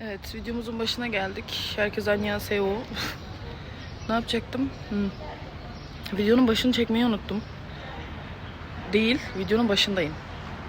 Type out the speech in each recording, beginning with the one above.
Evet, videomuzun başına geldik. Herkes annyeonghaseyo. ne yapacaktım? Hmm. Videonun başını çekmeyi unuttum. Değil, videonun başındayım.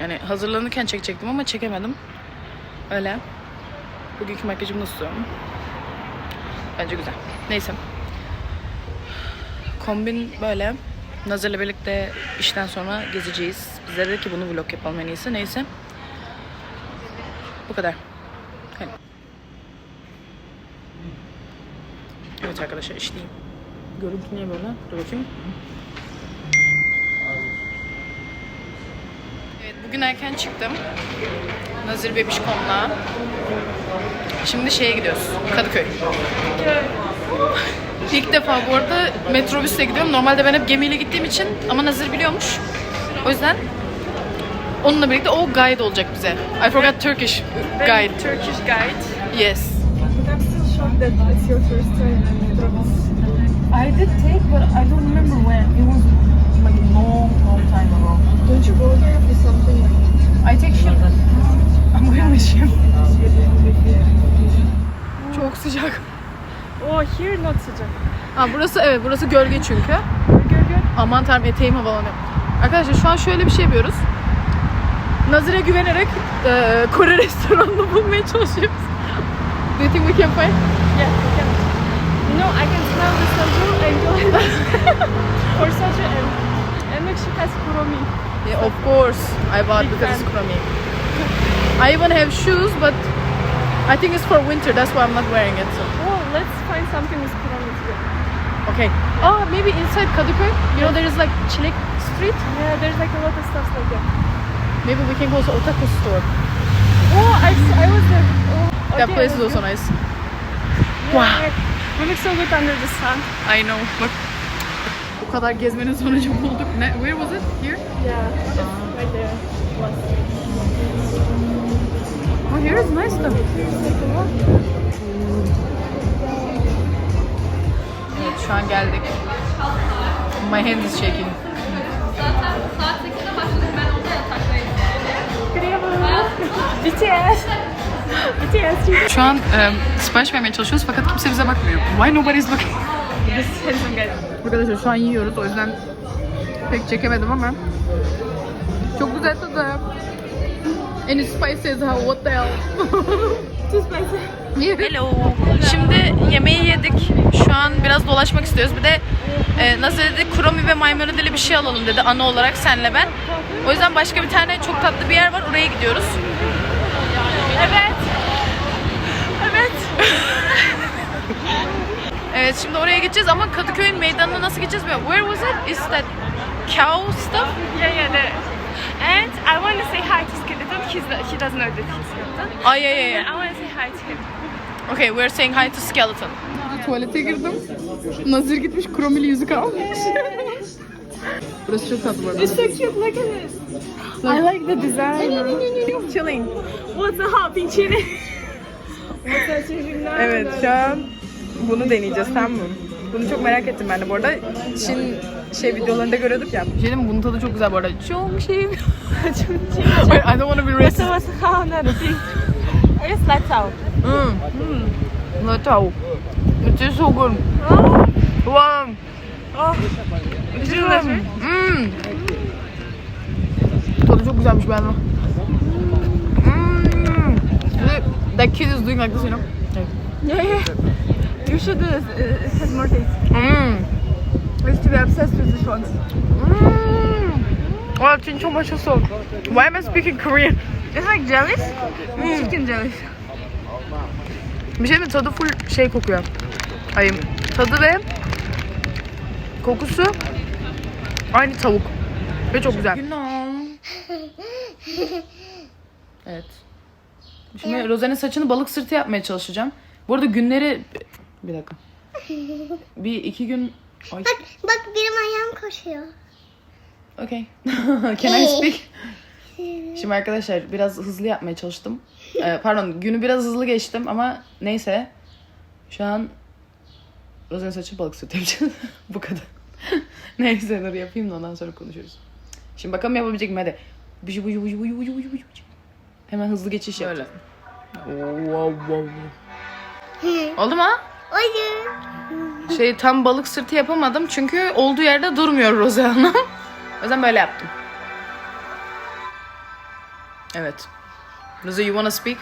Yani hazırlanırken çekecektim ama çekemedim. Öyle. Bugünkü makyajım nasıl? Bence güzel. Neyse. Kombin böyle. Nazır'la birlikte işten sonra gezeceğiz. Bize dedi ki bunu vlog yapalım en iyisi. Neyse. Bu kadar. Hadi. Evet arkadaşlar işleyeyim. Görüntü niye böyle? Dur bakayım. Evet bugün erken çıktım. Nazır Bebişkom'la. Şimdi şeye gidiyoruz. Kadıköy. İlk defa bu arada metrobüsle gidiyorum. Normalde ben hep gemiyle gittiğim için ama Nazır biliyormuş. O yüzden onunla birlikte o guide olacak bize. I forgot Turkish guide. Turkish guide. Yes. That it's your first time in Metrobus. I did take, but I don't remember when. It was like long, long time ago. Don't you go there for something like I take ship. I'm going with ship. Çok sıcak. Oh, here not sıcak. Ha burası evet burası gölge çünkü. Gör. Aman tanrım eteğim havalanıyor. Arkadaşlar şu an şöyle bir şey yapıyoruz. Nazire güvenerek eee, Kore restoranını bulmaya çalışıyoruz. Do you think we can find? Yeah, we can. You know, I can smell the soju and go for soju and and Mexico has kuromi. Yeah, of course. I bought Big because it's fan. chromy. I even have shoes, but I think it's for winter. That's why I'm not wearing it. So. Oh, let's find something with kuromi together. Okay. Oh, maybe inside Kadıköy. You know, there is like Çilek Street. Yeah, there's like a lot of stuff like that. Maybe we can go to Otaku store. Oh, I, I was there. Oh, That okay, place is also nice. Wow. yeah. We look so good under the sun. I know. Bak. Bu kadar gezmenin sonucu bulduk. Ne? Where was it? Here? Yeah, right there. Was. Oh, here is nice though. Evet, şu an geldik. My hand is shaking. BTS. BTS. Şu an e, sipariş vermeye çalışıyoruz fakat kimse bize bakmıyor. Why nobody's looking? This handsome guy. Arkadaşlar şu an yiyoruz o yüzden pek çekemedim ama çok güzel tadı. And it's spicy as hell. What the hell? Too spicy. Hello. Şimdi yemeği yedik. Şu an biraz dolaşmak istiyoruz. Bir de e, nasıl dedi Kuromi ve Maymunadeli bir şey alalım dedi ana olarak senle ben. O yüzden başka bir tane çok tatlı bir yer var. Oraya gidiyoruz. Evet. Evet. Şimdi oraya gideceğiz ama Kadıköy'ün meydanına nasıl gideceğiz bilmiyorum. Where was it? Is that cow stuff? Yeah, yeah, there. And I want to say hi to Skeleton. He's the, he doesn't know that he's Skeleton. Ay ay ay. I want to say hi to him. Okay, we're saying hi to skeleton. Tuvalete girdim. Nazir gitmiş kromili yüzük almış. Burası çok tatlı bu arada. It's so cute. Look at this. I like the design. Chilling. What's a hot pink chili? Evet şu an bunu deneyeceğiz tamam mı? Bunu çok merak ettim ben de bu arada. Çin şey videolarında görüyorduk ya. Bir şey diyeyim mi? Bunun tadı çok güzel bu arada. Çok şey. I don't want to be racist. what's a hot another thing? It's like how. Mm. Mm. No tao. It is so good. Oh. Wow. Oh. Did you measure? Mm. Tadı çok güzelmiş ben de. Mm. That kid is doing like this, you know? Yeah, yeah. You should do this. It has more taste. Mm. I used to be obsessed with this one. Mm. Wow, başarısı oldu. Why am I speaking Korean? It's like jellies. Chicken jellies. Bir şey mi? Tadı full şey kokuyor. Ay, tadı ve kokusu aynı tavuk. Ve çok güzel. Evet. Şimdi Rozen'in saçını balık sırtı yapmaya çalışacağım. Bu arada günleri... Bir dakika. Bir iki gün... Ay. Bak, bak benim ayağım koşuyor. Okay. Can I speak? Şimdi arkadaşlar biraz hızlı yapmaya çalıştım. Ee, pardon günü biraz hızlı geçtim ama neyse. Şu an Rozen saçı balık sütü yapacağız. Bu kadar. neyse dur yapayım da ondan sonra konuşuruz. Şimdi bakalım yapabilecek miyim hadi. Bıcı bıcı bıcı bıcı bıcı bıcı bıcı. Hemen hızlı geçiş yap. Wow, wow. Hı. Oldu mu? Oyun. Şey tam balık sırtı yapamadım çünkü olduğu yerde durmuyor Roze Hanım. O yüzden böyle yaptım. Evet. Roze you wanna speak?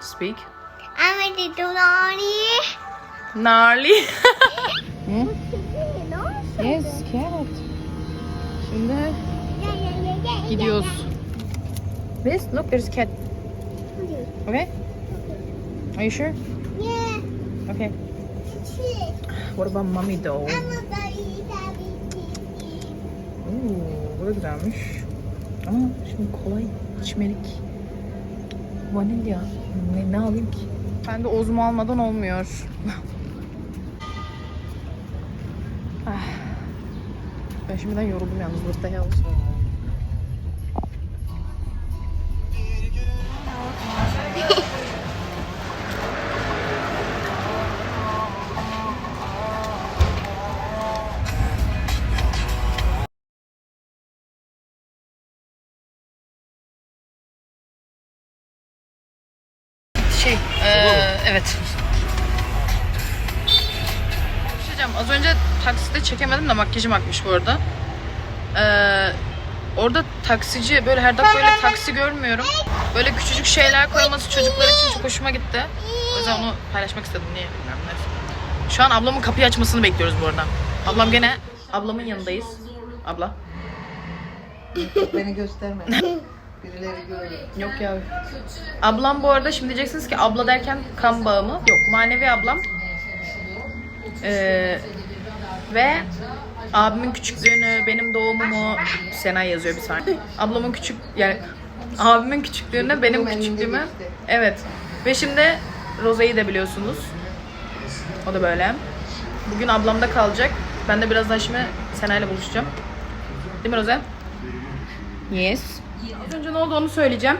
Speak. I'm ready to Nani. Gnarly. yes, cat. Şimdi gidiyoruz. This, look there's a cat. Okay? Are you sure? Yeah. Okay. What about mommy though? I'm a buddy, daddy, Oo, bu da güzelmiş. Ama şimdi kolay içmelik. Vanilya. Ne, ne alayım ki? Ben de ozmo almadan olmuyor. Ah. ben şimdiden yoruldum yalnız burada yalnız. Evet. Bir şey diyeceğim, az önce takside çekemedim de makyajım akmış bu arada. Eee, orada taksici böyle her dakika böyle taksi görmüyorum. Böyle küçücük şeyler koyması çocuklar için çok hoşuma gitti. O yüzden onu paylaşmak istedim. Niye bilmiyorum. Neyse. Şu an ablamın kapıyı açmasını bekliyoruz bu arada. Ablam gene ablamın yanındayız. Abla. Beni gösterme. Birileri görüyor. Yok ya. Ablam bu arada şimdi diyeceksiniz ki abla derken kan bağı mı? Yok manevi ablam. Ee, ve abimin küçüklüğünü, benim doğumumu Senay yazıyor bir saniye. Ablamın küçük yani abimin küçüklüğünü, benim küçüklüğümü. Evet. Ve şimdi Roze'yi de biliyorsunuz. O da böyle. Bugün ablamda kalacak. Ben de birazdan şimdi Senay'la buluşacağım. Değil mi Roze? Yes. Az önce ne oldu onu söyleyeceğim.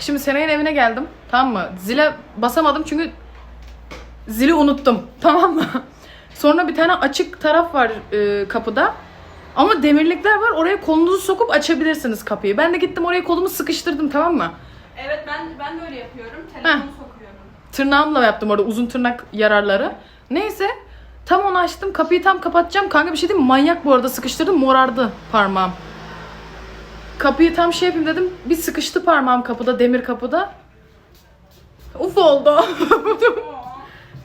Şimdi Senay'ın evine geldim. Tamam mı? Zile basamadım çünkü zili unuttum. Tamam mı? Sonra bir tane açık taraf var e, kapıda. Ama demirlikler var. Oraya kolunuzu sokup açabilirsiniz kapıyı. Ben de gittim oraya kolumu sıkıştırdım tamam mı? Evet ben ben de öyle yapıyorum. Telefonu Heh. sokuyorum. Tırnağımla yaptım orada uzun tırnak yararları. Neyse tam onu açtım kapıyı tam kapatacağım. Kanka bir şey diyeyim mi? Manyak bu arada sıkıştırdım morardı parmağım. Kapıyı tam şey yapayım dedim. Bir sıkıştı parmağım kapıda demir kapıda. Uf oldu.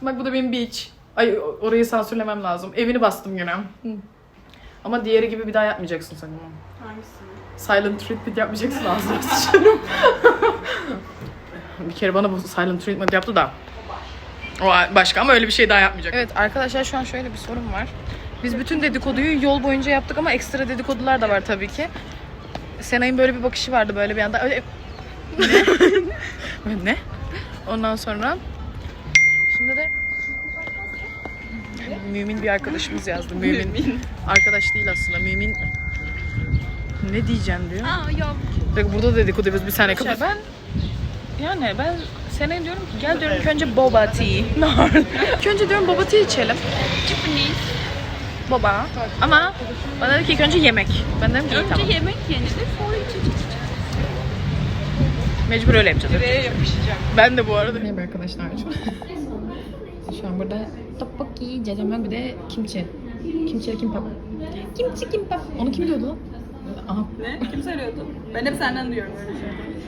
Bak bu da benim beach. Ay orayı sansürlemem lazım. Evini bastım yine. Hı. Ama diğeri gibi bir daha yapmayacaksın sen bunu. Hangisini? Silent treatment yapmayacaksın ağzına sıçarım. bir kere bana bu silent treatment yaptı da. O başka ama öyle bir şey daha yapmayacak. Evet arkadaşlar şu an şöyle bir sorun var. Biz bütün dedikoduyu yol boyunca yaptık ama ekstra dedikodular da var tabii ki. Senay'ın böyle bir bakışı vardı böyle bir anda. Öyle... ne? ne? Ondan sonra şimdi de Mümin bir arkadaşımız yazdı. Mümin. Arkadaş değil aslında. Mümin ne diyeceğim diyor. Aa yok. Bak burada da dedikodu yapıyoruz bir saniye kapat. Ben yani ben Sena'ya diyorum ki gel diyorum ki önce boba tea. Önce diyorum boba tea içelim. Japanese. Boba. Ama bana dedi ki ilk önce yemek. Ben dedim ki iyi Önce tamam. yemek yenilir sonra içecek. Mecbur öyle yapacağız. Nereye yapışacağım? Ben de bu arada. Merhaba arkadaşlar. Şu an burada tteokbokki, jajangmyeon bir de kimchi. Kimchi kimbap. Kimchi kimbap. Onu kim diyordu? Aha. Ne? Kim söylüyordu? Ben hep senden duyuyorum öyle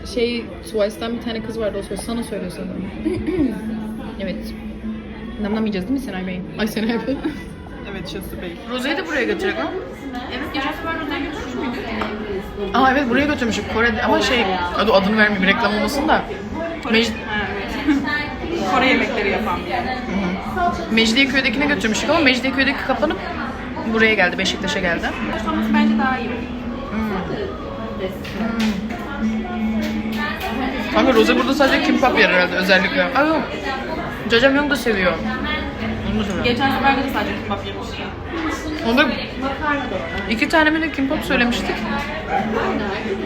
şey. Şey, Twice'dan bir tane kız vardı o söylüyor. Sana söylüyor sanırım. evet. Namlamayacağız değil mi Senay Bey? Ay Senay Bey. Evet Bey. Roze'yi de buraya götürecek ha? Evet geçen sefer Roza'ya götürmüş müydük? Aa evet buraya götürmüşük Kore'de ama şey adı adını vermeyeyim reklam olmasın da Mec- Ha evet. Kore yemekleri yapan bir yer. Mecidiyeköy'dekine götürmüştük ama Mecidiyeköy'deki kapanıp buraya geldi Beşiktaş'a geldi. Sonrası bence daha iyi. Kanka Roze burada sadece kimbap yer herhalde özellikle. Aa yok. Jajangmyeon da seviyor. Geçen sefer de sadece kimbap yemiştim. Onda iki tane mi ne kimbap söylemiştik.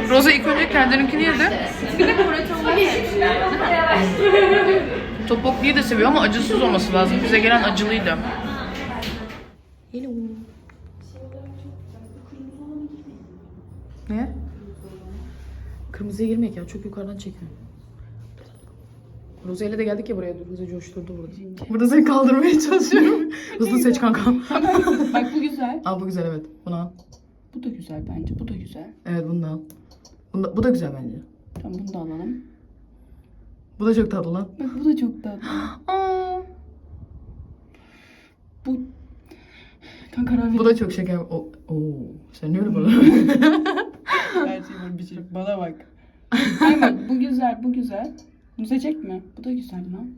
Roze ilk önce kendininkini yedi. Bir de yemiştim. Topokluyu da seviyor ama acısız olması lazım. Bize gelen acılıydı. Hello. Ne? Kırmızıya girmek ya. Çok yukarıdan çekiyor. Rose ile de geldik ya buraya. Rose coşturdu burada. Burada seni kaldırmaya çalışıyorum. Hızlı seç kanka. Bak bu güzel. al bu güzel evet. Bunu al. Bu da güzel bence. Bu da güzel. Evet bunu da al. Bunu da- bu da güzel bence. Tamam bunu da alalım. Bu da çok tatlı lan. Bak bu da çok tatlı. Aa, Bu... Kanka karar ver. bu da çok şeker. O, oo, sen ne öyle bana? Her şey böyle bir şey. Bana bak. Hayır bak bu güzel, bu güzel. Seçecek mi? Bu da güzel lan.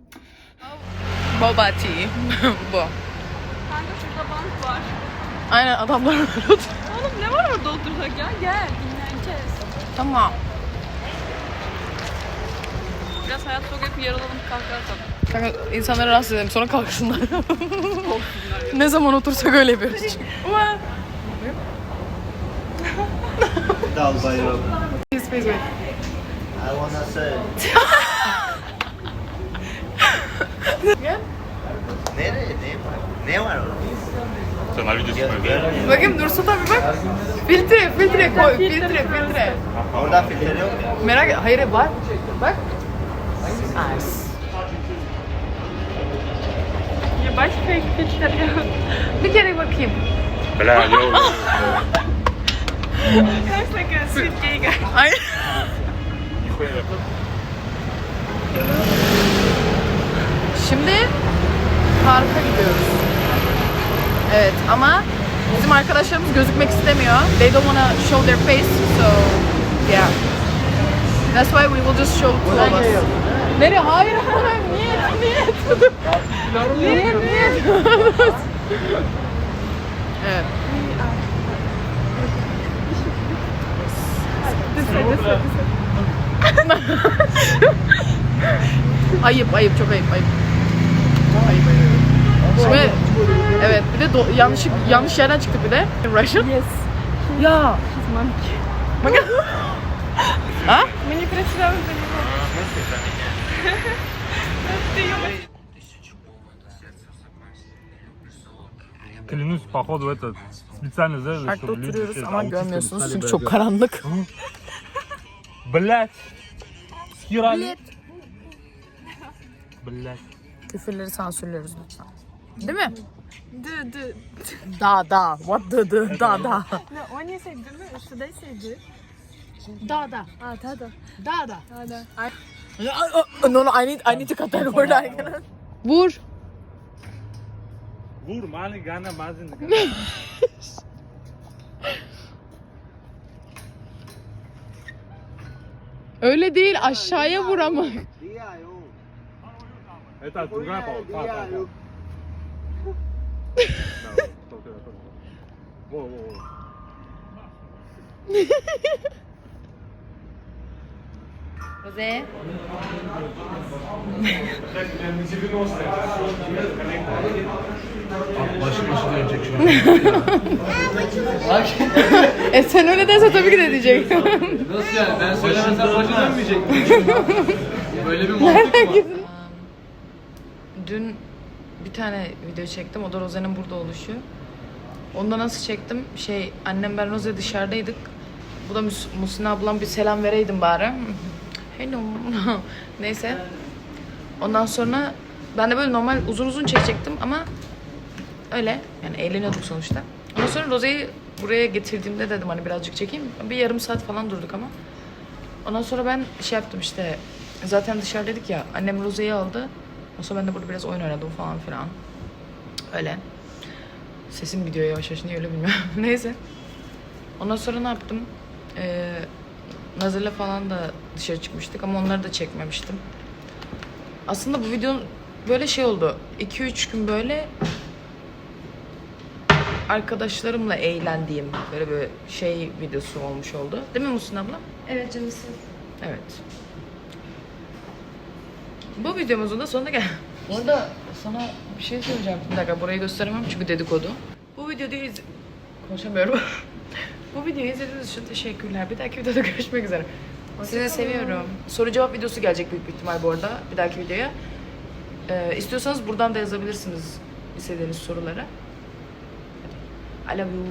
Boba tea. bu. Kanka şurada bank var. Aynen adamlar oturuyor. Oğlum ne var orada oturacak ya? Gel dinleneceğiz. Tamam. Biraz hayat sokup yaralalım kalkarsan. Kanka insanları rahatsız edelim sonra kalksınlar. ne zaman otursak öyle yapıyoruz. Ama Dal bayram. Space. I wanna say. Nereye? Ne? Ne var orada? Canal videosu görmüyorum. Bakayım Dursun abi bak. Filtre, filtre koy, filtre, filtre. Orada filtre yok mu? Merak et, hayır var. Bak. Nice. Ya başka filtre yok. Bir kere bakayım. Bla, yo, yo. Looks like a sweet gay guy. Ay. Şimdi parka gidiyoruz. Evet ama bizim arkadaşlarımız gözükmek istemiyor. They don't wanna show their face, so yeah. That's why we will just show two of us. Nereye? Hayır, hayır. Niyet, niyet. niyet, niyet. evet. ayıp, ayıp, çok ayıp, ayıp. Ayıp, ayıp. Şimdi, evet, bir de do- yanlış yanlış yerden çıktık bir de. Russian. Yes. Ya. She's monkey. Bakın. ha? Мені працювали за нього. Клянусь, походу, это специально сделали, Parkta чтобы люди oturuyoruz все ama аутисты görmüyorsunuz стали çünkü бегать. çok karanlık. Блять! Стирали. Блять. Küfürleri sansürlüyoruz lütfen. Değil mi? Dı dı. Da da. What the dı da da. Ne o ne şey, sevdi mi? Şu da sevdi. Da da. Ah da da. Da da. Da da. No no I need I need to cut that word. Vur. Vur mali gana mazin. Öyle değil aşağıya vur ama. Это другая палка. Во, во, во. Roze. Başım başı dönecek şu an. E sen öyle derse tabii ki de diyecek. Nasıl yani? Ben söylemesem başı dönmeyecek mi? Böyle bir mantık mı? Dün bir tane video çektim. O da Roze'nin burada oluşu. Onda nasıl çektim? Şey annem ben Roze dışarıdaydık. Bu da Mus Musina ablam bir selam vereydim bari. Hello. Neyse. Ondan sonra ben de böyle normal uzun uzun çekecektim ama öyle yani eğleniyorduk sonuçta. Ondan sonra Roze'yi buraya getirdiğimde dedim hani birazcık çekeyim. Bir yarım saat falan durduk ama. Ondan sonra ben şey yaptım işte zaten dışarıdaydık ya annem Roze'yi aldı. Sonra ben de burada biraz oyun oynadım falan filan. Öyle. Sesim gidiyor yavaş yavaş niye öyle bilmiyorum. Neyse. Ondan sonra ne yaptım? Ee, Nazır'la falan da dışarı çıkmıştık ama onları da çekmemiştim. Aslında bu videonun böyle şey oldu. 2-3 gün böyle arkadaşlarımla eğlendiğim böyle bir şey videosu olmuş oldu. Değil mi Musin abla? Evet canım Evet. Bu videomuzun da sonuna gel. Bu arada sana bir şey söyleyeceğim. Bir dakika burayı gösteremem çünkü dedikodu. Bu videoyu iz... Konuşamıyorum. Bu videoyu izlediğiniz için teşekkürler. Bir dahaki videoda görüşmek üzere. Sizi seviyorum. Soru cevap videosu gelecek büyük bir ihtimal bu arada. Bir dahaki videoya. Ee, istiyorsanız buradan da yazabilirsiniz istediğiniz soruları. Hadi. I love you.